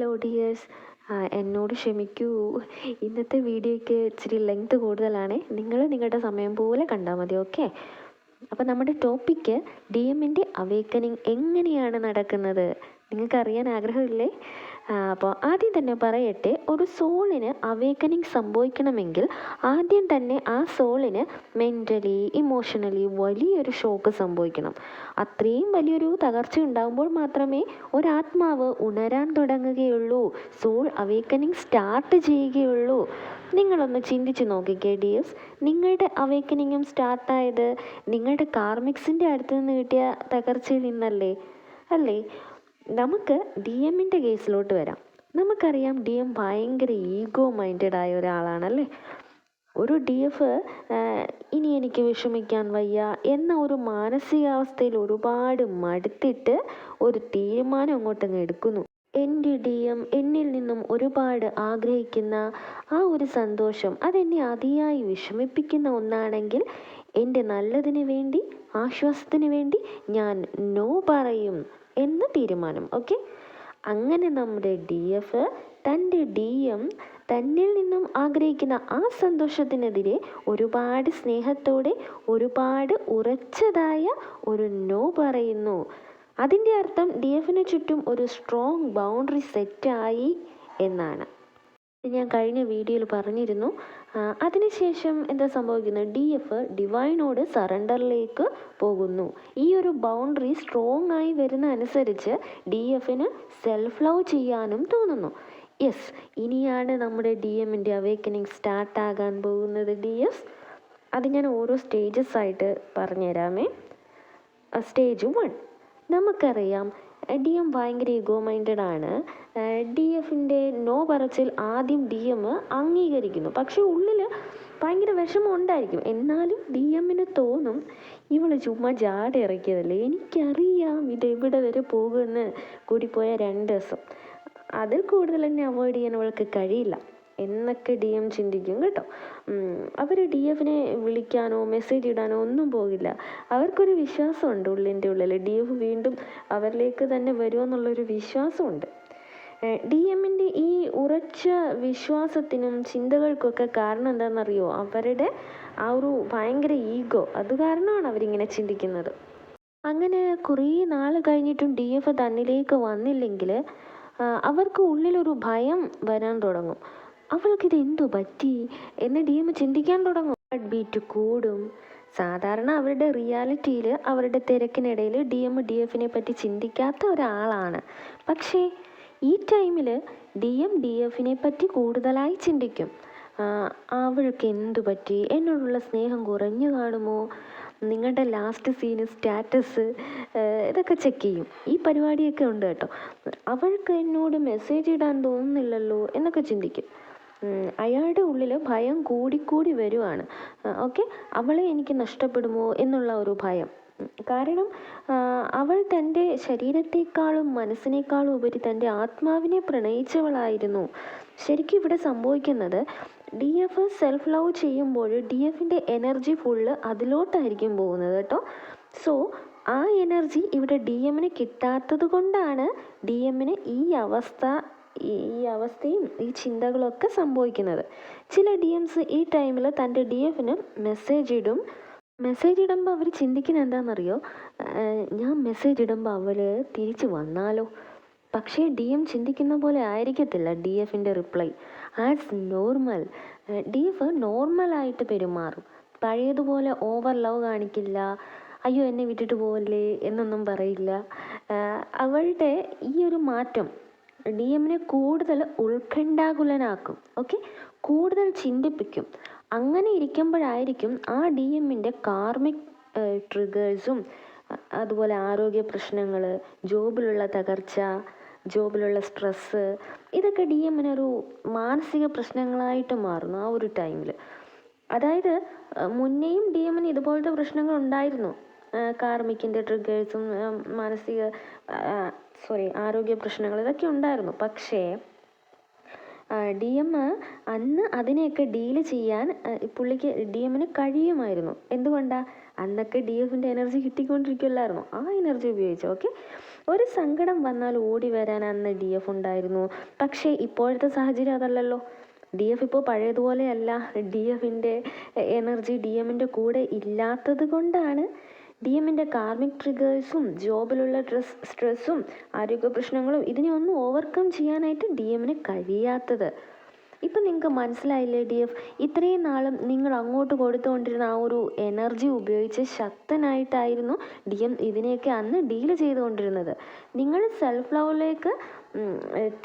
Hello dears എന്നോട് ക്ഷമിക്കൂ. ഇന്നത്തെ വീഡിയോയ്ക്ക് ഇച്ചിരി ലെങ്ത് കൂടുതലാണ്. നിങ്ങൾ നിങ്ങളുടെ സമയം പോലെ കണ്ടാൽ മതി ഓക്കെ അപ്പോൾ നമ്മുടെ ടോപ്പിക്ക് ഡി എമ്മിന്റെ അവേക്കനിങ് എങ്ങനെയാണ് നടക്കുന്നത്? നിങ്ങൾക്ക് അറിയാൻ ആഗ്രഹമില്ലേ? അപ്പോൾ ആദ്യം തന്നെ പറയട്ടെ ഒരു സോളിന് അവേക്കനിങ് സംഭവിക്കണമെങ്കിൽ ആദ്യം തന്നെ ആ സോളിന് മെന്റലി ഇമോഷണലി വലിയൊരു ഷോക്ക് സംഭവിക്കണം. അത്രയും വലിയൊരു തകർച്ച ഉണ്ടാകുമ്പോൾ മാത്രമേ ഒരാത്മാവ് ഉണരാൻ തുടങ്ങുകയുള്ളൂ സോൾ അവേക്കനിങ് സ്റ്റാർട്ട് ചെയ്യുകയുള്ളൂ. നിങ്ങളൊന്ന് ചിന്തിച്ച് നോക്കിക്കേ ഡിയസ് നിങ്ങളുടെ അവേക്കനിങ്ങും സ്റ്റാർട്ടായത് നിങ്ങളുടെ കാർമിക്സിന്റെ അടുത്ത് നിന്ന് കിട്ടിയ തകർച്ചയിൽ നിന്നല്ലേ? അല്ലേ? നമുക്ക് ഡി എമ്മിന്റെ കേസിലോട്ട് വരാം. നമുക്കറിയാം ഡി എം ഭയങ്കര ഈഗോ മൈൻഡഡ് ആയ ഒരാളാണല്ലേ? ഒരു ഡി എഫ് ഇനി എനിക്ക് വിഷമിക്കാൻ വയ്യ എന്ന ഒരു മാനസികാവസ്ഥയിൽ ഒരുപാട് മടുത്തിട്ട് ഒരു തീരുമാനം അങ്ങോട്ടങ്ങ് എടുക്കുന്നു. എന്റെ ഡി എം എന്നിൽ നിന്നും ഒരുപാട് ആഗ്രഹിക്കുന്ന ആ ഒരു സന്തോഷം അതെന്നെ അതിയായി വിഷമിപ്പിക്കുന്ന ഒന്നാണെങ്കിൽ എന്റെ നല്ലതിന് വേണ്ടി ആശ്വാസത്തിന് വേണ്ടി ഞാൻ നോ പറയും. എന്ന തീരുമാനം ഓക്കെ അങ്ങനെ നമ്മുടെ ഡി എഫ് തന്റെ ഡി എം തന്നിൽ നിന്നും ആഗ്രഹിക്കുന്ന ആ സന്തോഷത്തിനെതിരെ ഒരുപാട് സ്നേഹത്തോടെ ഒരുപാട് ഉറച്ചതായ ഒരു നോ പറയുന്നു. അതിന്റെ അർത്ഥം ഡി എഫിന് ചുറ്റും ഒരു സ്ട്രോങ് ബൗണ്ടറി സെറ്റായി എന്നാണ്. ഞാൻ കഴിഞ്ഞ വീഡിയോയിൽ പറഞ്ഞിരുന്നു. അതിനുശേഷം എന്താ സംഭവിക്കുന്നത്? ഡി എഫ് ഡിവൈനോട് സറണ്ടറിലേക്ക് പോകുന്നു. ഈ ഒരു ബൗണ്ടറി സ്ട്രോങ് ആയി വരുന്ന അനുസരിച്ച് ഡി എഫിന് സെൽഫ് ലവ് ചെയ്യാനും തോന്നുന്നു. യെസ് ഇനിയാണ് നമ്മുടെ ഡി എമ്മിന്റെ അവേക്കനിങ് സ്റ്റാർട്ട് ആകാൻ പോകുന്നത് ഡി എഫ് അത് ഞാൻ ഓരോ സ്റ്റേജസ് ആയിട്ട് പറഞ്ഞുതരാമേ. സ്റ്റേജ് വൺ നമുക്കറിയാം ഡി എം ഭയങ്കര ഈഗോ മൈൻഡഡ് ആണ്. ഡി എഫിന്റെ നോ പറച്ചിൽ ആദ്യം ഡി എം അംഗീകരിക്കുന്നു. പക്ഷേ ഉള്ളിൽ ഭയങ്കര വിഷമം ഉണ്ടായിരിക്കും. എന്നാലും ഡി എമ്മിന് തോന്നും ഇവൾ ചുമ്മാ ജാട ഇറക്കിയതല്ലേ? എനിക്കറിയാം ഇത് എവിടെ വരെ പോകുമെന്ന് കൂടിപ്പോയ രണ്ട് ദിവസം. അതിൽ കൂടുതൽ തന്നെ അവോയ്ഡ് ചെയ്യാൻ അവൾക്ക് കഴിയില്ല. എന്നൊക്കെ ഡി എം ചിന്തിക്കും കേട്ടോ. അവർ ഡി എഫിനെ വിളിക്കാനോ മെസ്സേജ് ഇടാനോ ഒന്നും പോകില്ല. അവർക്കൊരു വിശ്വാസമുണ്ട് ഉള്ളിന്റെ ഉള്ളിൽ ഡി എഫ് വീണ്ടും അവരിലേക്ക് തന്നെ വരുമെന്നുള്ളൊരു വിശ്വാസമുണ്ട്. ഡി എമ്മിന്റെ ഈ ഉറച്ച വിശ്വാസത്തിനും ചിന്തകൾക്കൊക്കെ കാരണം എന്താണെന്നറിയോ? അവരുടെ ആ ഒരു ഭയങ്കര ഈഗോ. അത് കാരണമാണ് അവരിങ്ങനെ ചിന്തിക്കുന്നത്. അങ്ങനെ കുറേ നാൾ കഴിഞ്ഞിട്ടും ഡി എഫ് തന്നിലേക്ക് വന്നില്ലെങ്കിൽ അവർക്ക് ഉള്ളിലൊരു ഭയം വരാൻ തുടങ്ങും. അവൾക്കിത് എന്തു പറ്റി? എന്ന് ഡി എം ചിന്തിക്കാൻ തുടങ്ങും. ഹാർട്ട് ബീറ്റ് കൂടും. സാധാരണ അവരുടെ റിയാലിറ്റിയിൽ അവരുടെ തിരക്കിനിടയിൽ ഡി എം ഡി എഫിനെ പറ്റി ചിന്തിക്കാത്ത ഒരാളാണ്. പക്ഷേ ഈ ടൈമിൽ ഡി എം ഡി എഫിനെ പറ്റി കൂടുതലായി ചിന്തിക്കും. അവൾക്ക് എന്തു പറ്റി? എന്നോടുള്ള സ്നേഹം കുറഞ്ഞു കാണുമോ? നിങ്ങളുടെ ലാസ്റ്റ് സീന് സ്റ്റാറ്റസ് ഇതൊക്കെ ചെക്ക് ചെയ്യും. ഈ പരിപാടിയൊക്കെ ഉണ്ട് കേട്ടോ. അവൾക്ക് എന്നോട് മെസ്സേജ് ഇടാൻ തോന്നുന്നില്ലല്ലോ എന്നൊക്കെ ചിന്തിക്കും. അയാളുടെ ഉള്ളിൽ ഭയം കൂടിക്കൂടി വരുവാണ്. ഓക്കെ അവളെ എനിക്ക് നഷ്ടപ്പെടുമോ എന്നുള്ള ഒരു ഭയം. കാരണം അവൾ തന്റെ ശരീരത്തെക്കാളും മനസ്സിനേക്കാളും ഉപരി തന്റെ ആത്മാവിനെ പ്രണയിച്ചവളായിരുന്നു. ശരിക്കും ഇവിടെ സംഭവിക്കുന്നത് ഡി എഫ് സെൽഫ് ലവ് ചെയ്യുമ്പോൾ ഡി എഫിന്റെ എനർജി ഫുള്ള് അതിലോട്ടായിരിക്കും പോകുന്നത് കേട്ടോ. സോ ആ എനർജി ഇവിടെ ഡി എമ്മിന് കിട്ടാത്തത് കൊണ്ടാണ് ഡി എമ്മിന് ഈ അവസ്ഥ ഈ അവസ്ഥയും ഈ ചിന്തകളൊക്കെ സംഭവിക്കുന്നത്. ചില ഡി എംസ് ഈ ടൈമിൽ തന്റെ ഡി എഫിന് മെസ്സേജ് ഇടും. മെസ്സേജ് ഇടുമ്പോൾ അവർ ചിന്തിക്കുന്നത് എന്താണെന്നറിയോ? ഞാൻ മെസ്സേജ് ഇടുമ്പോൾ അവൾ തിരിച്ചു വന്നാലോ? പക്ഷേ ഡി എം ചിന്തിക്കുന്ന പോലെ ആയിരിക്കത്തില്ല ഡി എഫിന്റെ reply as normal D F നോർമലായിട്ട് പെരുമാറും. പഴയതുപോലെ ഓവർ ലവ് കാണിക്കില്ല. അയ്യോ എന്നെ വിട്ടിട്ട് പോവല്ലേ എന്നൊന്നും പറയില്ല. അവളുടെ ഈ ഒരു മാറ്റം ഡി എമ്മിനെ കൂടുതൽ ഉത്കണ്ഠാകുലനാക്കും ഓക്കെ കൂടുതൽ ചിന്തിപ്പിക്കും. അങ്ങനെ ഇരിക്കുമ്പോഴായിരിക്കും ആ ഡി എമ്മിന്റെ കാർമിക് ട്രിഗേഴ്സും അതുപോലെ ആരോഗ്യ പ്രശ്നങ്ങൾ ജോബിലുള്ള തകർച്ച ജോബിലുള്ള സ്ട്രെസ്സ് ഇതൊക്കെ ഡി എമ്മിനൊരു മാനസിക പ്രശ്നങ്ങളായിട്ട് മാറുന്നു ആ ഒരു ടൈമിൽ അതായത് മുന്നേയും ഡി എമ്മിന് ഇതുപോലത്തെ പ്രശ്നങ്ങൾ ഉണ്ടായിരുന്നു. കാർമിക്കിന്റെ ട്രിഗേഴ്സും മാനസിക സോറി ആരോഗ്യ പ്രശ്നങ്ങൾ ഇതൊക്കെ ഉണ്ടായിരുന്നു. പക്ഷേ ഡി എം അന്ന് അതിനെയൊക്കെ ഡീൽ ചെയ്യാൻ പുള്ളിക്ക് ഡി എമ്മിന് കഴിയുമായിരുന്നു. എന്തുകൊണ്ടാണ് അന്നൊക്കെ ഡി എഫിന്റെ എനർജി കിട്ടിക്കൊണ്ടിരിക്കുമല്ലായിരുന്നു ആ എനർജി ഉപയോഗിച്ചു ഓക്കെ ഒരു സങ്കടം വന്നാൽ ഓടി വരാൻ അന്ന് ഡി എഫ് ഉണ്ടായിരുന്നു. പക്ഷേ ഇപ്പോഴത്തെ സാഹചര്യം അതല്ലല്ലോ. ഡി എഫ് ഇപ്പോൾ പഴയതുപോലെയല്ല. ഡി എഫിന്റെ എനർജി ഡി എമ്മിന്റെ കൂടെ ഇല്ലാത്തത് കൊണ്ടാണ് ഡി എമ്മിന്റെ കാർമിക് ട്രിഗേഴ്സും ജോബിലുള്ള സ്ട്രെസ് സ്ട്രെസ്സും ആരോഗ്യ പ്രശ്നങ്ങളും ഇതിനെ ഒന്നും ഓവർകം ചെയ്യാനായിട്ട് ഡി എമ്മിന് കഴിയാത്തത്. ഇപ്പം നിങ്ങൾക്ക് മനസ്സിലായില്ലേ ഡി എഫ്? ഇത്രയും നാളും നിങ്ങൾ അങ്ങോട്ട് കൊടുത്തുകൊണ്ടിരുന്ന ആ ഒരു എനർജി ഉപയോഗിച്ച് ശക്തനായിട്ടായിരുന്നു ഡി എം ഇതിനെയൊക്കെ അന്ന് ഡീൽ ചെയ്തുകൊണ്ടിരുന്നത്. നിങ്ങൾ സെൽഫ് ലവിലേക്ക്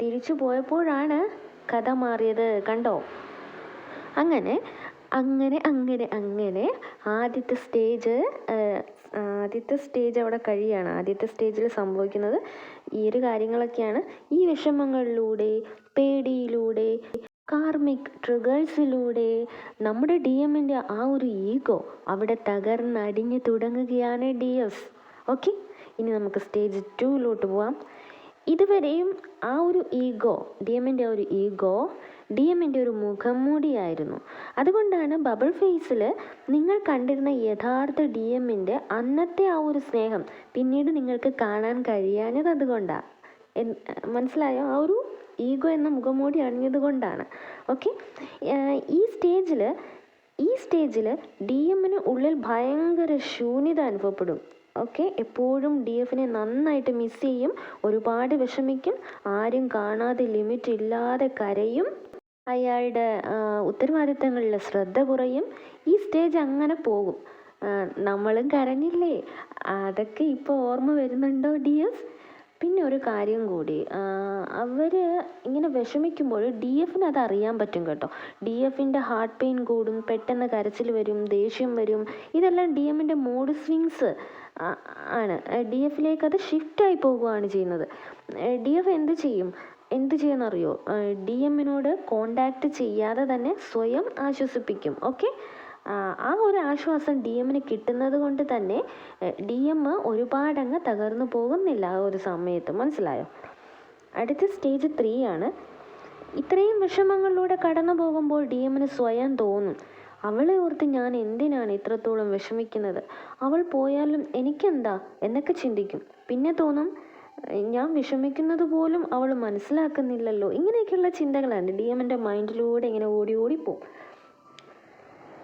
തിരിച്ചു പോയപ്പോഴാണ് കഥ മാറിയത് കണ്ടോ? അങ്ങനെ അങ്ങനെ അങ്ങനെ അങ്ങനെ ആദ്യത്തെ സ്റ്റേജ് ആദ്യത്തെ സ്റ്റേജ് അവിടെ കഴിയാണ്. ആദ്യത്തെ സ്റ്റേജിൽ സംഭവിക്കുന്നത് ഈ ഒരു കാര്യങ്ങളൊക്കെയാണ്. ഈ വിഷമങ്ങളിലൂടെ പേടിയിലൂടെ കാർമിക് ട്രിഗേഴ്സിലൂടെ നമ്മുടെ ഡി എമ്മിന്റെ ആ ഒരു ഈഗോ അവിടെ തകർന്നടിഞ്ഞു തുടങ്ങുകയാണ് ഡി എസ് ഓക്കെ ഇനി നമുക്ക് സ്റ്റേജ് ടൂവിലോട്ട് പോവാം. ഇതുവരെയും ആ ഒരു ഈഗോ ഡി എമ്മിന്റെ ഒരു ഈഗോ ഡി എമ്മിന്റെ ഒരു മുഖം മൂടിയായിരുന്നു അതുകൊണ്ടാണ് ബബിൾ ഫേസിൽ നിങ്ങൾ കണ്ടിരുന്ന യഥാർത്ഥ ഡി എമ്മിന്റെ അന്നത്തെ ആ ഒരു സ്നേഹം പിന്നീട് നിങ്ങൾക്ക് കാണാൻ കഴിയാഞ്ഞത് അതുകൊണ്ടാണ് മനസ്സിലായോ? ആ ഒരു ഈഗോ എന്ന മുഖംമൂടി അണിഞ്ഞത് കൊണ്ടാണ്. ഓക്കെ? ഈ സ്റ്റേജിൽ ഈ സ്റ്റേജിൽ ഡി എമ്മിന് ഉള്ളിൽ ഭയങ്കര ശൂന്യത അനുഭവപ്പെടും. ഓക്കെ? എപ്പോഴും ഡി എഫിനെ നന്നായിട്ട് മിസ് ചെയ്യും ഒരുപാട് വിഷമിക്കും ആരും കാണാതെ ലിമിറ്റ് ഇല്ലാതെ കരയും. അയാളുടെ ഉത്തരവാദിത്തങ്ങളിൽ ശ്രദ്ധ കുറയും. ഈ സ്റ്റേജ് അങ്ങനെ പോകും. നമ്മളും കരഞ്ഞില്ലേ? അതൊക്കെ ഇപ്പോൾ ഓർമ്മ വരുന്നുണ്ടോ ഡി എഫ് പിന്നെ ഒരു കാര്യം കൂടി. അവർ ഇങ്ങനെ വിഷമിക്കുമ്പോൾ ഡി എഫിന് അത് അറിയാൻ പറ്റും കേട്ടോ. ഡി എഫിന്റെ ഹാർട്ട് പെയിൻ കൂടും പെട്ടെന്ന് കരച്ചിൽ വരും ദേഷ്യം വരും. ഇതെല്ലാം ഡി എമ്മിന്റെ മൂഡ് സ്വിങ്സ് ആണ്. ഡി എഫിലേക്ക് അത് ഷിഫ്റ്റായി പോവുകയാണ് ചെയ്യുന്നത്. ഡി എഫ് എന്ത് ചെയ്യും? എന്ത് ചെയ്യുമെന്നറിയോ ഡി എമ്മിനോട് കോണ്ടാക്ട് ചെയ്യാതെ തന്നെ സ്വയം ആശ്വസിപ്പിക്കും. ഓക്കെ ആ ഒരു ആശ്വാസം ഡി എമ്മിന് കിട്ടുന്നത് കൊണ്ട് തന്നെ ഡി എം ഒരുപാടങ്ങ് തകർന്നു പോകുന്നില്ല ആ ഒരു സമയത്ത്. മനസ്സിലായോ? അടുത്ത സ്റ്റേജ് ത്രീ ആണ്. ഇത്രയും വിഷമങ്ങളിലൂടെ കടന്നു പോകുമ്പോൾ ഡി എമ്മിന് സ്വയം തോന്നും അവളെ ഓർത്ത് ഞാൻ എന്തിനാണ് ഇത്രത്തോളം വിഷമിക്കുന്നത്? അവൾ പോയാലും എനിക്കെന്താ? എന്നൊക്കെ ചിന്തിക്കും. പിന്നെ തോന്നും ഞാൻ വിഷമിക്കുന്നത് പോലും അവൾ മനസ്സിലാക്കുന്നില്ലല്ലോ. ഇങ്ങനെയൊക്കെയുള്ള ചിന്തകളാണ് ഡി എമ്മിന്റെ മൈൻഡിലൂടെ ഇങ്ങനെ ഓടി ഓടിപ്പോവും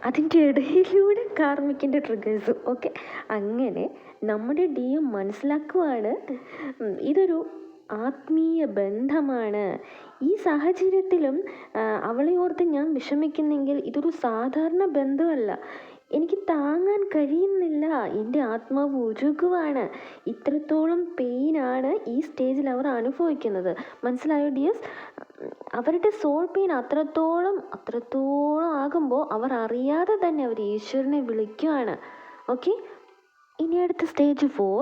അതിന്റെ ഇടയിലൂടെ കാർമിക്കിന്റെ ട്രിഗേഴ്സ് ഓക്കെ അങ്ങനെ നമ്മുടെ ഡി എം മനസ്സിലാക്കുവാണ് ഇതൊരു ആത്മീയ ബന്ധമാണ്. ഈ സാഹചര്യത്തിലും അവളെ ഓർത്ത് ഞാൻ വിഷമിക്കുന്നെങ്കിൽ ഇതൊരു സാധാരണ ബന്ധമല്ല. എനിക്ക് താങ്ങാൻ കഴിയുന്നില്ല. എന്റെ ആത്മാവ് ഉരുകുവാണ്. ഇത്രത്തോളം പെയിനാണ് ഈ സ്റ്റേജിൽ അവർ അനുഭവിക്കുന്നത്. മനസ്സിലായോ ഡിയസ് അവരുടെ സോൾ പെയിൻ അത്രത്തോളം അത്രത്തോളം ആകുമ്പോൾ അവർ അറിയാതെ തന്നെ അവർ ഈശ്വരനെ വിളിക്കുവാണ്. ഓക്കെ ഇനി അടുത്ത സ്റ്റേജ് ഫോർ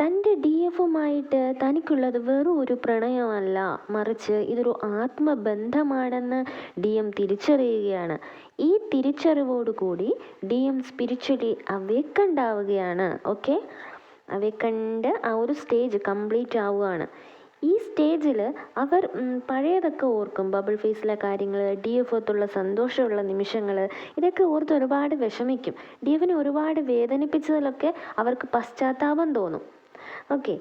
തന്റെ ഡി എഫുമായിട്ട് തനിക്കുള്ളത് വെറും ഒരു പ്രണയമല്ല. മറിച്ച് ഇതൊരു ആത്മബന്ധമാണെന്ന് ഡി എം തിരിച്ചറിയുകയാണ്. ഈ തിരിച്ചറിവോടുകൂടി ഡി എം സ്പിരിച്വലി അവേക്കണ്ടാവുകയാണ് ഓക്കെ അവേക്കണ്ട് ആ ഒരു സ്റ്റേജ് കംപ്ലീറ്റ് ആവുകയാണ്. ഈ സ്റ്റേജിൽ അവർ പഴയതൊക്കെ ഓർക്കും. ബബിൾ ഫേസിലെ കാര്യങ്ങൾ ഡി എഫ് ഒത്തുള്ള സന്തോഷമുള്ള നിമിഷങ്ങൾ ഇതൊക്കെ ഓർത്ത് ഒരുപാട് വിഷമിക്കും. ഡി എഫിനെ ഒരുപാട് വേദനിപ്പിച്ചതിലൊക്കെ അവർക്ക് പശ്ചാത്താപം തോന്നും. ഓക്കെ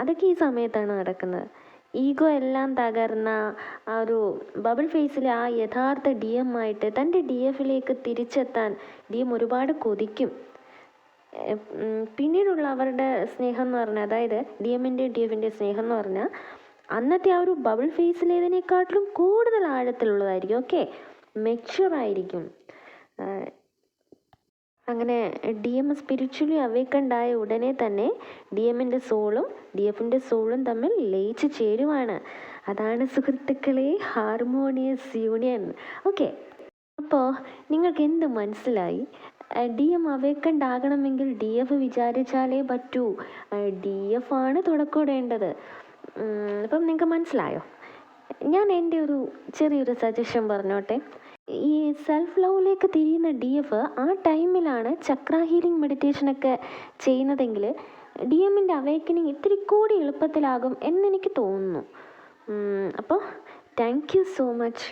അതൊക്കെ ഈ സമയത്താണ് നടക്കുന്നത്. ഈഗോ എല്ലാം തകർന്ന ആ ഒരു ബബിൾ ഫേസിലെ ആ യഥാർത്ഥ ഡി എം ആയിട്ട് തന്റെ ഡി എഫിലേക്ക് തിരിച്ചെത്താൻ ഡി എം ഒരുപാട് കൊതിക്കും. പിന്നീടുള്ള അവരുടെ സ്നേഹം എന്ന് പറഞ്ഞാൽ അതായത് ഡി എമ്മിന്റെ ഡി എഫിന്റെ സ്നേഹം എന്ന് പറഞ്ഞാൽ അന്നത്തെ ആ ഒരു ബബിൾ ഫേസിലേതിനേക്കാട്ടിലും കൂടുതൽ ആഴത്തിലുള്ളതായിരിക്കും ഓക്കെ മെച്യൂർ ആയിരിക്കും. അങ്ങനെ ഡി എം സ്പിരിച്വലി അവേക്കണ്ടായ ഉടനെ തന്നെ ഡി എമ്മിന്റെ സോളും ഡി എഫിന്റെ സോളും തമ്മിൽ ലയിച്ച് ചേരുവാണ്. അതാണ് സുഹൃത്തുക്കളെ ഹാർമോണിയസ് യൂണിയൻ ഓക്കെ അപ്പോൾ നിങ്ങൾക്ക് എന്ത് മനസ്സിലായി? ഡി എം അവേക്കണ്ട് ആകണമെങ്കിൽ ഡി എഫ് വിചാരിച്ചാലേ പറ്റൂ. ഡി എഫ് ആണ് തുടക്കമിടേണ്ടത് അപ്പം നിങ്ങൾക്ക് മനസ്സിലായോ? ഞാൻ എന്റെ ഒരു ചെറിയൊരു സജഷൻ പറഞ്ഞോട്ടെ. ഈ സെൽഫ് ലവിലേക്ക് തിരിയുന്ന ഡി എഫ് ആ ടൈമിലാണ് ചക്ര ഹീലിംഗ് മെഡിറ്റേഷനൊക്കെ ചെയ്യുന്നതെങ്കിൽ ഡി എമ്മിന്റെ അവേക്കനിങ് ഇത്തിരി കൂടി എളുപ്പത്തിലാകും എന്നെനിക്ക് തോന്നുന്നു. അപ്പോൾ താങ്ക് യു സോ മച്ച്